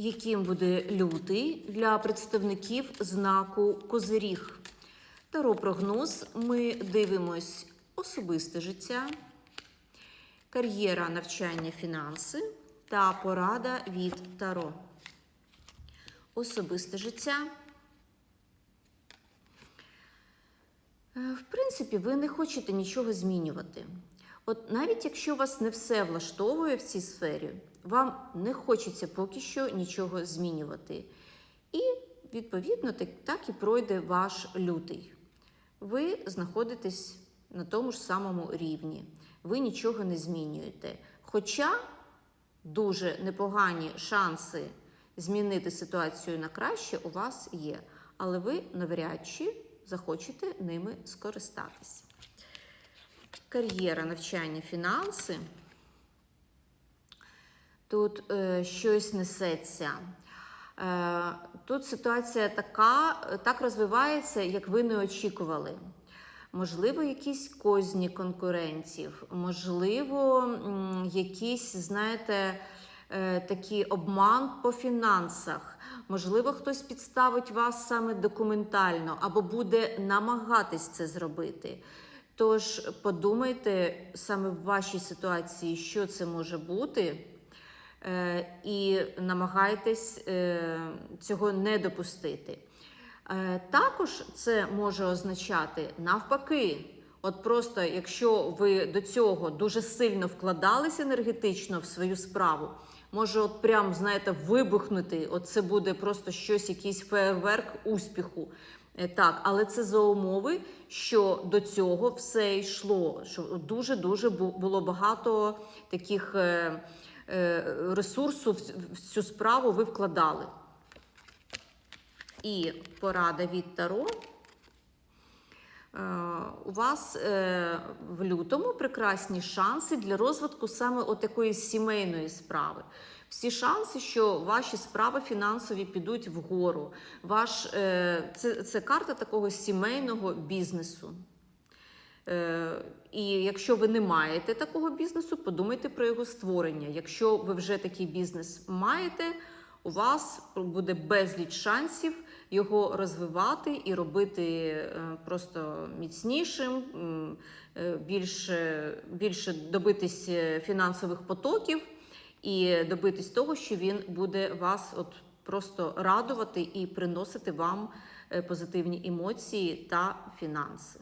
яким буде лютий для представників знаку Козиріг. Таро прогноз ми дивимось особисте життя, кар'єра, навчання, фінанси та порада від Таро. Особисте життя. Е, В принципі, ви не хочете нічого змінювати. От навіть якщо вас не все влаштовує в цій сфері, вам не хочеться поки що нічого змінювати. І, відповідно, так, так і пройде ваш лютий. Ви знаходитесь на тому ж самому рівні, ви нічого не змінюєте. Хоча дуже непогані шанси змінити ситуацію на краще у вас є, але ви навряд чи захочете ними скористатись. Кар'єра, навчання, фінанси. Тут е, щось несеться. Е, тут ситуація така, так розвивається, як ви не очікували. Можливо, якісь козні конкурентів, можливо, м, якийсь, знаєте, е, такий обман по фінансах. Можливо, хтось підставить вас саме документально або буде намагатись це зробити. Тож подумайте саме в вашій ситуації, що це може бути, е, і намагайтесь е, цього не допустити. Е, Також це може означати навпаки. От просто якщо ви до цього дуже сильно вкладались енергетично в свою справу, може, от прям, знаєте, вибухнути, от це буде просто щось, якийсь фейерверк успіху. Е, Так, але це за умови, що до цього все йшло. Що дуже-дуже було багато таких е, е, ресурсу в цю справу ви вкладали. І порада від Таро. Е, У вас е, в лютому прекрасні шанси для розвитку саме отакої сімейної справи. Всі шанси, що ваші справи фінансові підуть вгору. Ваш, е, це, це карта такого сімейного бізнесу. І якщо ви не маєте такого бізнесу, подумайте про його створення. Якщо ви вже такий бізнес маєте, у вас буде безліч шансів його розвивати і робити е, просто міцнішим, е, більше, більше добитись е, фінансових потоків і добитись того, що він буде вас от просто радувати і приносити вам позитивні емоції та фінанси.